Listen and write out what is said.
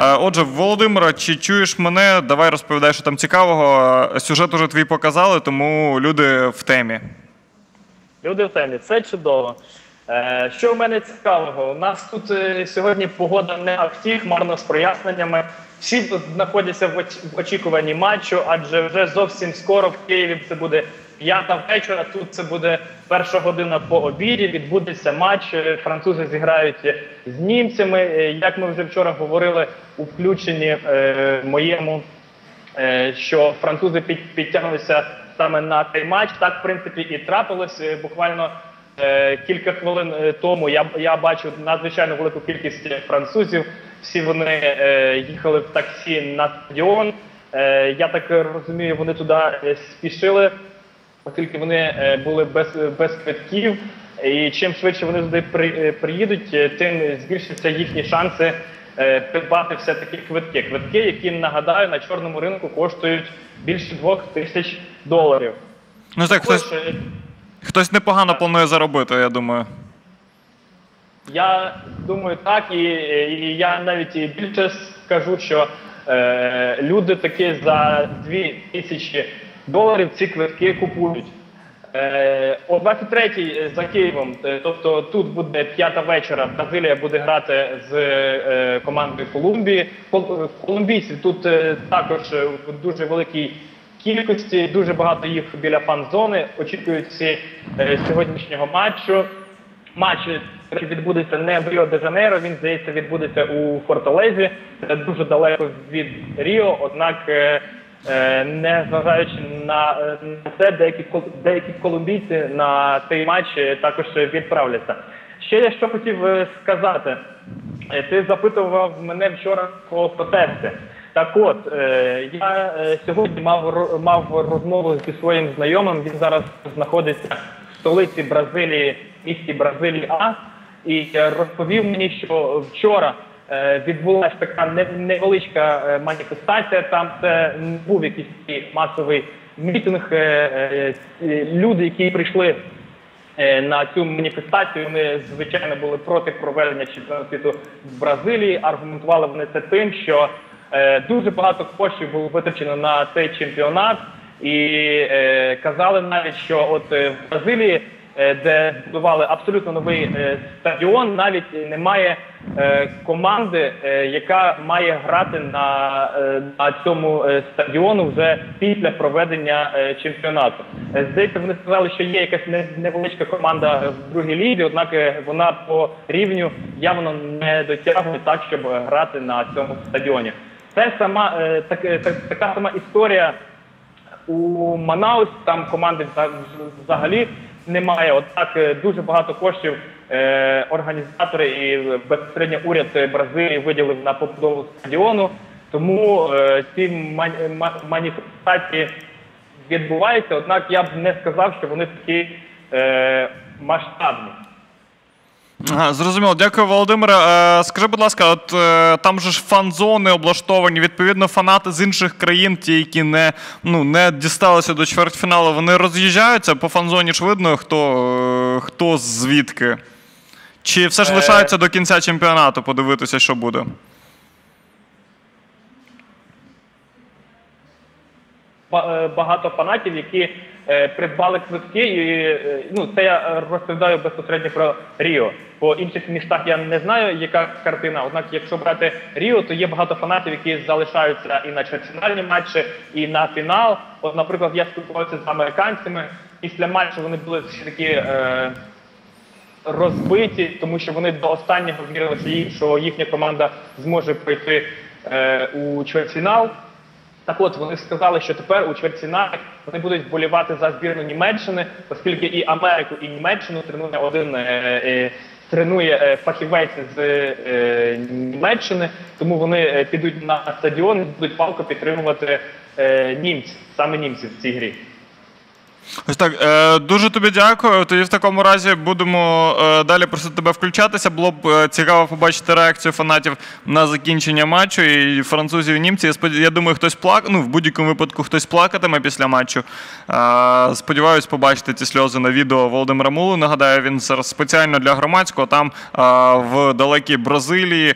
Е, Отже, Володимира, чи чуєш мене? Давай розповідай, що там цікавого. Е, Сюжет уже твій показали, тому люди в темі. Люди в темі, це чудово. Е, що в мене цікавого? У нас тут сьогодні погода не ахті, хмарно з проясненнями. Всі знаходяться в очікуванні матчу, адже вже зовсім скоро в Києві це буде п'ята вечора. Тут це буде перша година по обіді. Відбудеться матч. Французи зіграють з німцями. Е, Як ми вже вчора говорили у включенні е, моєму е, що французи під, підтягнулися саме на цей матч. Так, в принципі, і трапилось. Е, Буквально е, кілька хвилин тому я, я бачив надзвичайно велику кількість французів. Всі вони е, їхали в таксі на стадіон. Е, я так розумію, вони туди спішили, оскільки вони е, були без, без квитків. І чим швидше вони туди при, е, приїдуть, е, тим збільшаться їхні шанси придбати все-таки квитки. Квитки, які нагадаю, на чорному ринку коштують більше двох тисяч доларів. Ну так, хтось, Також, хтось непогано планує заробити, я думаю. Я думаю, так, і, і я навіть більше скажу, що е, люди таки за 2 тисячі доларів ці квитки купують. Е, о 23-й за Києвом, е, тобто тут буде п'ята вечора, Бразилія буде грати з е, командою Колумбії. Кол- Колумбійці тут також в дуже великій кількості, дуже багато їх біля фан-зони. Очікують сьогоднішнього матчу. Матч відбудеться не в Ріо де Жанейро, він здається відбудеться у Форталезі. Дуже далеко від Ріо. Однак, не зважаючи на, е, це, деякі деякі колумбійці на цей матч е, також відправляться. Ще я що хотів е, сказати. Е, Ти запитував мене вчора про протести. Так от, е, я е, сьогодні мав, мав розмову зі своїм знайомим. Він зараз знаходиться в столиці Бразилії, місті Бразилії А, і е, розповів мені, що вчора е, відбулася така невеличка е, маніфестація. Там це не був якийсь масовий мітинг. Е, е, люди, які прийшли е, на цю маніфестацію. Вони звичайно були проти проведення чемпіонату в Бразилії. Аргументували вони це тим, що е, дуже багато коштів було витрачено на цей чемпіонат, і е, казали навіть, що от е, в Бразилії. Е, Де збудували абсолютно новий е, стадіон, навіть немає е, команди, яка має грати на, на цьому стадіону вже після проведення чемпіонату. Здається, вони сказали, що є якась невеличка команда в другій лізі, однак вона по рівню явно не дотягує так, щоб грати на цьому стадіоні. Це сама так, так- така сама історія у Манаус. Там команди вза- взагалі немає. Однак е, дуже багато коштів е, організатори і безпосередньо уряд Бразилії виділив на побудову стадіону. Тому е, ці мані- маніфестації відбуваються. Однак я б не сказав, що вони такі масштабні. Ага, зрозуміло, дякую, Володимире. Е, скажи, будь ласка, от е, там же ж фан-зони облаштовані. Відповідно, фанати з інших країн, ті, які не, ну, не дісталися до чвертьфіналу, вони роз'їжджаються по фан-зоні ж видно, хто, е, хто звідки. Чи все ж лишається до кінця чемпіонату подивитися, що буде? ба- е, багато фанатів, які е, придбали квитки, і е, ну це я е, розповідаю безпосередньо про Ріо. По інших містах я не знаю, яка картина. Однак, якщо брати Ріо, то є багато фанатів, які залишаються і на чвертьфінальні матчі, і на фінал. От, наприклад, я спілкувався з американцями. Після матчу вони були ще такі. Е, розбиті, тому що вони до останнього вірили, що їхня команда зможе пройти е, у чвертьфінал. Так от вони сказали, що тепер у чвертьфіналі вони будуть болівати за збірну Німеччини, оскільки і Америку, і Німеччину тренує один е, е, тренує е, фахівець з е, Німеччини, тому вони е, підуть на стадіон і будуть палко підтримувати е, німців, саме німців в цій грі. Ось так. Е, дуже тобі дякую. Тоді в такому разі будемо е, далі просити тебе включатися. Було б е, цікаво побачити реакцію фанатів на закінчення матчу і французів і німців. Я, думаю, хтось плак... ну, в будь-якому випадку хтось плакатиме після матчу. Сподіваюсь побачити ці сльози на відео Володимира Мулу. Нагадаю, він зараз спеціально для громадського там в далекій Бразилії.